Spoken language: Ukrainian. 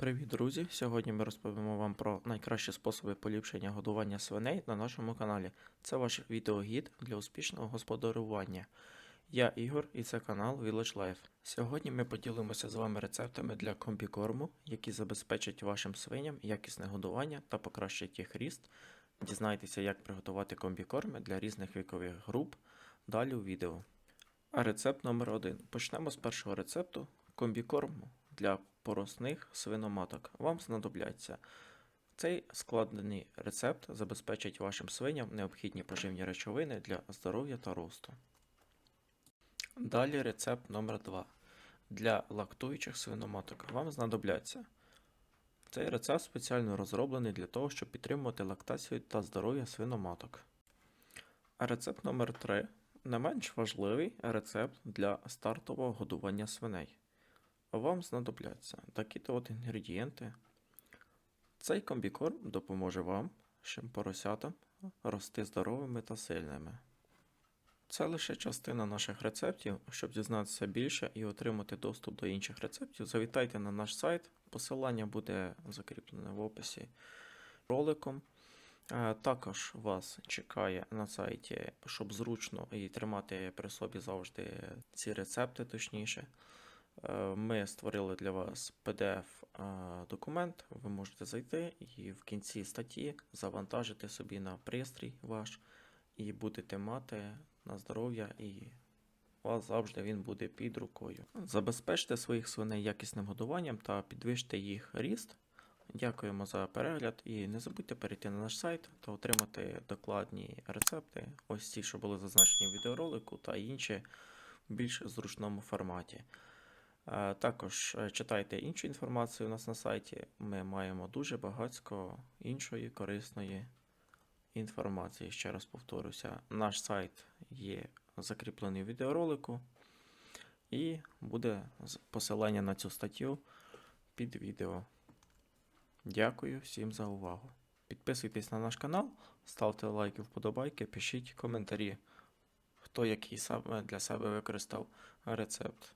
Привіт, друзі! Сьогодні ми розповімо вам про найкращі способи поліпшення годування свиней на нашому каналі. Це ваш відеогід для успішного господарювання. Я Ігор і це канал Village Life. Сьогодні ми поділимося з вами рецептами для комбікорму, які забезпечать вашим свиням якісне годування та покращать їх ріст. Дізнайтеся, як приготувати комбікорми для різних вікових груп далі у відео. А рецепт номер один. Почнемо з першого рецепту комбікорму для поросних свиноматок. Вам знадобляться. Цей складений рецепт забезпечить вашим свиням необхідні поживні речовини для здоров'я та росту. Далі рецепт номер 2. Для лактуючих свиноматок вам знадобляться. Цей рецепт спеціально розроблений для того, щоб підтримувати лактацію та здоров'я свиноматок. А рецепт номер 3 не менш важливий рецепт для стартового годування свиней. Вам знадобляться такі-то от інгредієнти. Цей комбікорм допоможе вам, щоб поросятам рости здоровими та сильними. Це лише частина наших рецептів. Щоб дізнатися більше і отримати доступ до інших рецептів, завітайте на наш сайт. Посилання буде закріплене в описі роликом. Е, Також вас чекає на сайті, щоб зручно і тримати при собі завжди ці рецепти, точніше. Е, Ми створили для вас PDF-документ. Ви можете зайти і в кінці статті завантажити собі на пристрій ваш і будете мати на здоров'я і у вас завжди він буде під рукою. Забезпечте своїх свиней якісним годуванням та підвищте їх ріст. Дякуємо за перегляд і не забудьте перейти на наш сайт та отримати докладні рецепти, ось ті, що були зазначені в відеоролику, та інші в більш зручному форматі. Е, Також е, читайте іншу інформацію у нас на сайті. Ми маємо дуже багатько іншої корисної інформації. Ще раз повторюся, наш сайт є закріплений в відеоролику, і буде посилання на цю статтю під відео. Дякую всім за увагу. Підписуйтесь на наш канал, ставте лайки, вподобайки, пишіть коментарі, хто який саме для себе використав рецепт.